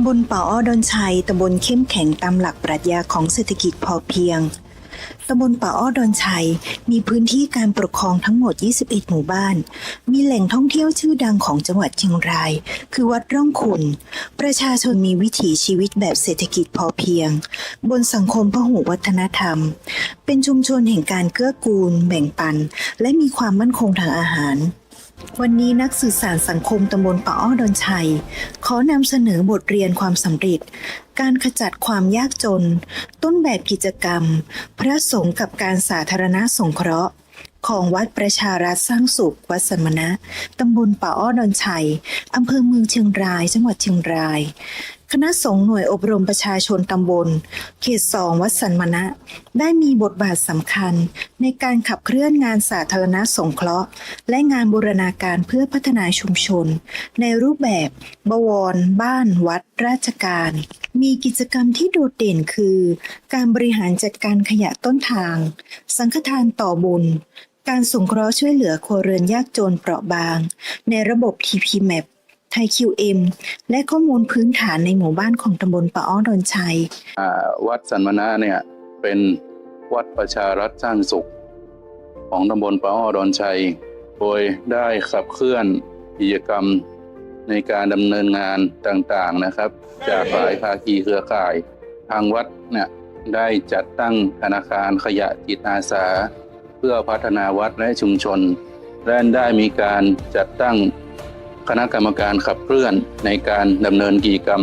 ำบลป่าอ้อดอนชัยตำบลเข้มแข็งตามหลักปรัชญาของเศรษฐกิจพอเพียงตำบลป่าอ้อดอนชัย มีพื้นที่การปกครองทั้งหมด 21 หมู่บ้าน มีแหล่งท่องเที่ยวชื่อดังของจังหวัดเชียงราย คือวัดร่องขุนประชาชนมีวิถีชีวิตแบบเศรษฐกิจพอเพียง บนสังคมพหุวัฒนธรรม เป็นชุมชนแห่งการเกื้อกูล แบ่งปัน และมีความมั่นคงทางอาหาร วันนี้นักสื่อสารสังคมตำบลป่าอ้อดอนชัย ขอนำเสนอบทเรียนความสำเร็จ การขจัดความยากจน ต้นแบบกิจกรรม พระสงฆ์กับการสาธารณสงเคราะห์ ของวัดประชารัฐสร้างสุข วัดสมณะตำบลป่าอ้อดอนชัยอำเภอเมืองเชียงราย จังหวัดเชียงราย คณะสงฆ์หน่วยอบรมประชาชนตำบล เขตสองวัดสันมณะ ได้มีบทบาทสำคัญ ในการขับเคลื่อนงานสาธารณสงเคราะห์ และงานบูรณาการเพื่อพัฒนาชุมชน ในรูปแบบ บวร บ้าน วัด ราชการ มีกิจกรรมที่โดดเด่นคือ การบริหารจัดการขยะต้นทาง สังฆทานต่อบุญการสงเคราะห์ช่วยเหลือครัวเรือนยากจนเปราะบาง ในระบบ TPMAP ไทย QM และข้อมูลพื้นฐานในหมู่บ้านของตำบลปะอ้อดอนชัย อ่าวัดสันมนาเนี่ยเป็นวัดประชารัฐสร้างสุข ของตำบลปะอ้อดอนชัย โดยได้ขับเคลื่อนกิจกรรมในการดำเนินงานต่างๆนะครับ จากหลายภาคีเครือข่าย ทางวัดเนี่ยได้จัดตั้งธนาคารขยะจิตอาสา เพื่อพัฒนาวัดและชุมชนและได้มีการจัดตั้ง คณะกรรมการขับเคลื่อนในการดำเนินกิจกรรม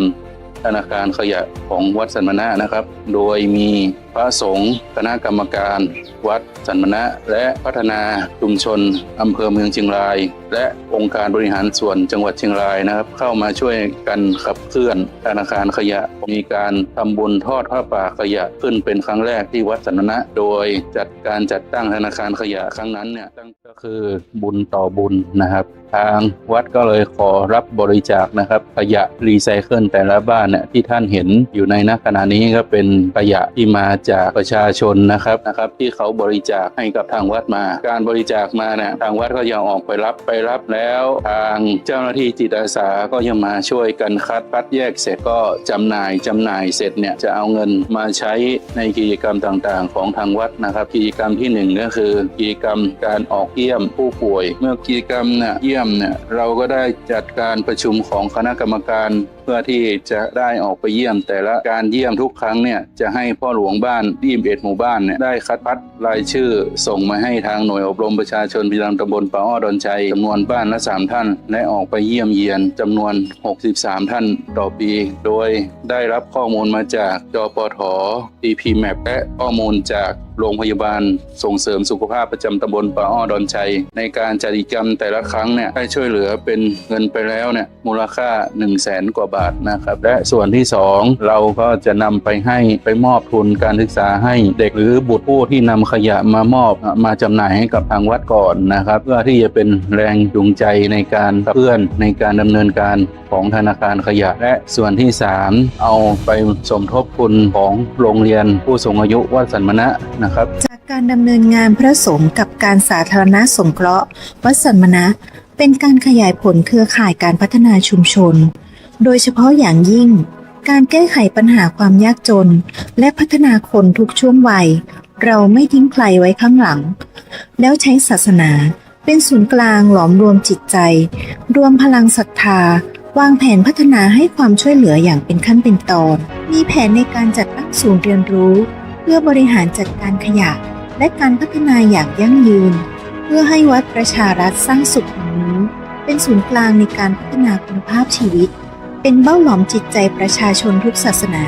ธนาคารขยะของวัดสันมณะนะครับ โดยมี ระสงฆ์คณะกรรมการ วัดสันมณะ และพัฒนาชุมชนอำเภอเมืองเชียงราย และองค์การบริหารส่วนจังหวัดเชียงรายนะครับ เข้ามาช่วยกันขับเคลื่อนธนาคารขยะ มีการทำบุญทอดผ้าป่าขยะขึ้นเป็นครั้งแรกที่วัดสันมณะ โดยจัดการจัดตั้งธนาคารขยะครั้งนั้นเนี่ยก็คือบุญต่อบุญนะครับ ทางวัดก็เลยขอรับบริจาคนะครับ ขยะรีไซเคิลแต่ละบ้านเนี่ยที่ท่านเห็นอยู่ในณขณะนี้ก็เป็นขยะที่มาจากประชาชนนะครับนะครับที่เขาบริจาคให้กับทางวัดมา การบริจาคมาเนี่ยทางวัดก็ยังออกไปรับไปรับแล้วทางเจ้าหน้าที่จิตอาสาก็ยังมาช่วยกันคัดคัดแยกเสร็จก็จำหน่ายจำหน่ายเสร็จเนี่ยจะเอาเงินมาใช้ในกิจกรรมต่างๆ ของทางวัดนะครับ กิจกรรมที่หนึ่งก็คือกิจกรรมการออกเยี่ยมผู้ป่วย เมื่อกิจกรรมเนี่ยเยี่ยมเนี่ยเราก็ได้จัดการประชุมของคณะกรรมการ เพื่อที่จะได้ออกไปเยี่ยม แต่ละการเยี่ยมทุกครั้งเนี่ยจะให้พ่อหลวงบ้านที่เอ็ดหมู่บ้านเนี่ยได้คัดพัดรายชื่อ ส่งมาให้ทางหน่วยอบรมประชาชนพิรังตำบลป่าอ้อดอนชัยจำนวนบ้านละสามท่าน และออกไปเยี่ยมเยียนจำนวน 63 ท่านต่อปี โดยได้รับข้อมูลมาจากจปท dpmap และข้อมูลจาก โรงพยาบาล ส่งเสริมสุขภาพประจำตำบลป่าอ้อดอนชัย ในการจัดกิจกรรมแต่ละครั้งเนี่ยได้ช่วยเหลือเป็นเงินไปแล้วเนี่ยมูลค่า 1 0 0 0 0แสนกว่าบาทนะครับและส่วนที่ 2 เราก็จะนำไปให้ไปมอบทุนการศึกษาให้เด็กหรือบุตรผู้ที่นำขยะมามอบมาจำหน่ายให้กับทางวัดก่อนนะครับเพื่อที่จะเป็นแรงจูงใจในการขับเคลื่อนในการดำเนินการของธนาคารขยะ และส่วนที่ 3 เอาไปสมทบทุนของโรงเรียนผู้สูงอายุวัดสันมณะนะครับ จากการดำเนินงานพระสงฆ์กับการสาธารณสงเคราะห์ วัดสันมณะเป็นการขยายผลเครือข่ายการพัฒนาชุมชน โดยเฉพาะอย่างยิ่ง การแก้ไขปัญหาความยากจน และพัฒนาคนทุกช่วงวัย เราไม่ทิ้งใครไว้ข้างหลัง แล้วใช้ศาสนาเป็นศูนย์กลางหลอมรวมจิตใจ รวมพลังศรัทธาวางแผนพัฒนาให้ความช่วยเหลืออย่างเป็นขั้นเป็นตอน มีแผนในการจัดตั้งศูนย์เรียนรู้ พื่อบริหารจัดการขยะ และการพัฒนาอย่างยั่งยืน เพื่อให้วัดประชารัฐสร้างสุขแห่งนี้ เป็นศูนย์กลางในการพัฒนาคุณภาพชีวิต เป็นเบ้าหลอมจิตใจประชาชนทุกศาสนา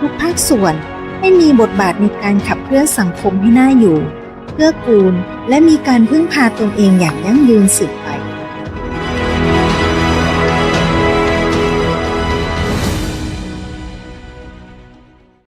ทุกภาคส่วนให้มีบทบาทในการขับเคลื่อนสังคมให้น่าอยู่ เพื่อกูลและมีการพึ่งพาตนเองอย่างยั่งยืนสืบไป